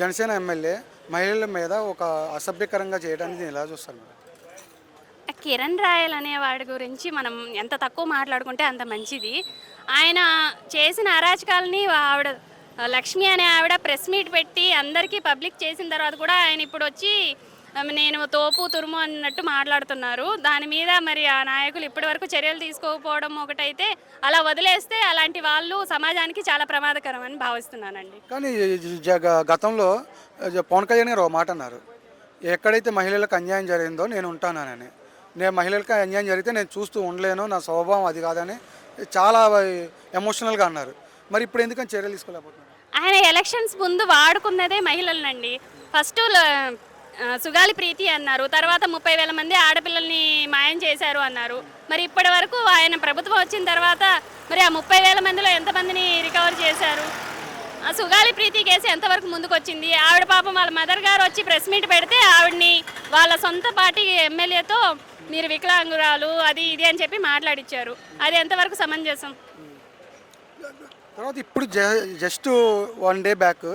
Janasena MLA మహిళల మీద ఒక అసభ్యకరంగా చేయడానికి నేను ఎలా చూస్తాను కిరణ్ రాయల్ అనే వాడి గురించి మనం ఎంత తక్కువ మాట్లాడుకుంటే అంత మంచిది. ఆయన చేసిన అరాచకాలని ఆవిడ లక్ష్మి అనే ఆవిడ ప్రెస్ మీట్ పెట్టి అందరికీ పబ్లిక్ చేసిన తర్వాత కూడా ఆయన ఇప్పుడు వచ్చి నేను తోపు తురుము అన్నట్టు మాట్లాడుతున్నారు. దాని మీద మరి ఆ నాయకులు ఇప్పటివరకు చర్యలు తీసుకోకపోవడం ఒకటైతే అలా వదిలేస్తే అలాంటి వాళ్ళు సమాజానికి చాలా ప్రమాదకరం అని భావిస్తున్నానండి. కానీ గతంలో పవన్ కళ్యాణ్ గారు ఒక మాట అన్నారు. ఎక్కడైతే మహిళలకు అన్యాయం జరిగిందో నేను ఉంటానని. నేను మహిళలకు అన్యాయం జరిగితే నేను చూస్తూ ఉండలేను నా స్వభావం అది కాదని చాలా ఎమోషనల్గా అన్నారు. మరి ఇప్పుడు ఎందుకని చర్యలు తీసుకోలేకపోతున్నారు? ఆయన ఎలక్షన్స్ ముందు వాడుకున్నదే మహిళలనండి. ఫస్ట్ సుగాలి ప్రీతి అన్నారు. తర్వాత ముప్పై వేల మంది ఆడపిల్లల్ని మాయం చేశారు అన్నారు. మరి ఇప్పటి వరకు ఆయన ప్రభుత్వం వచ్చిన తర్వాత మరి ఆ ముప్పై వేల మందిలో ఎంతమందిని రికవర్ చేశారు? ఆ సుగాలి ప్రీతి కేసు ఎంతవరకు ముందుకు వచ్చింది ఆవిడ పాపం వాళ్ళ మదర్ గారు వచ్చి ప్రెస్ మీట్ పెడితే ఆవిడని వాళ్ళ సొంత పార్టీ ఎమ్మెల్యేతో మీరు వికలాంగురాలు అది ఇది అని చెప్పి మాట్లాడిచ్చారు. అది ఎంతవరకు సమంజసం? తర్వాత ఇప్పుడు జ just one day back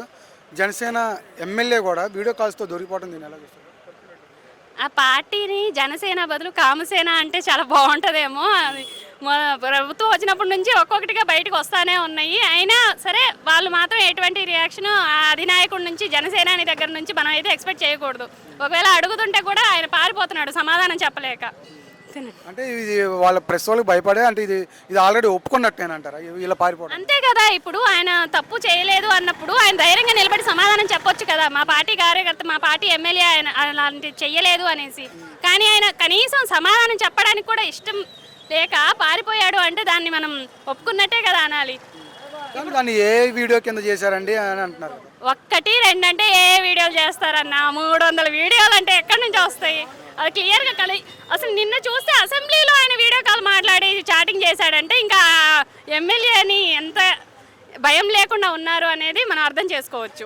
Janasena MLA video video కాల్స్తో దొరికిపోవడం దీన్ని ఎలా చూస్తారు? ఆ పార్టీని జనసేన బదులు కామసేన అంటే చాలా బాగుంటుందేమో అది ప్రభుత్వం వచ్చినప్పటి నుంచి ఒక్కొక్కటిగా బయటకు వస్తానే ఉన్నాయి. అయినా సరే వాళ్ళు మాత్రం ఎటువంటి రియాక్షన్ ఆ అధినాయకుడి నుంచి జనసేనాని దగ్గర నుంచి మనం అయితే ఎక్స్పెక్ట్ చేయకూడదు. ఒకవేళ అడుగుతుంటే కూడా ఆయన పారిపోతున్నాడు సమాధానం చెప్పలేక. అంటే ఇది వాళ్ళ ప్రెస్ వాళ్ళకి భయపడే అంటే ఇది ఇది ఆల్రెడీ ఒప్పుకున్నట్టేనంటారా? వీళ్ళ పారిపోవడం. అంతే కదా ఇప్పుడు ఆయన తప్పు చేయలేదు అన్నప్పుడు ఆయన ధైర్యంగా నిలబడి సమాధానం చెప్పొచ్చు కదా. మా పార్టీ కార్యకర్త మా పార్టీ ఎమ్మెల్యే ఆయన అలాంటి చెయ్యలేదు అనేసి. కానీ ఆయన కనీసం సమాధానం చెప్పడానికి కూడా ఇష్టం లేక పారిపోయాడు అంటే దాన్ని మనం ఒప్పుకున్నట్టే కదా అనాలి. దాన్ని ఏ వీడియో కింద చేశారండి అని అంటున్నారు. ఒక్కటి రెండంటే ఏ వీడియోలు చేస్తారన్న? మూడు వందల వీడియోలు అంటే ఎక్కడి నుంచి వస్తాయి? అది క్లియర్గా కలి అసలు నిన్న చూస్తే అసెంబ్లీలో ఆయన వీడియో కాల్ మాట్లాడి చాటింగ్ చేశాడంటే ఇంకా ఎమ్మెల్యేని ఎంత భయం లేకుండా ఉన్నారు అనేది మనం అర్థం చేసుకోవచ్చు.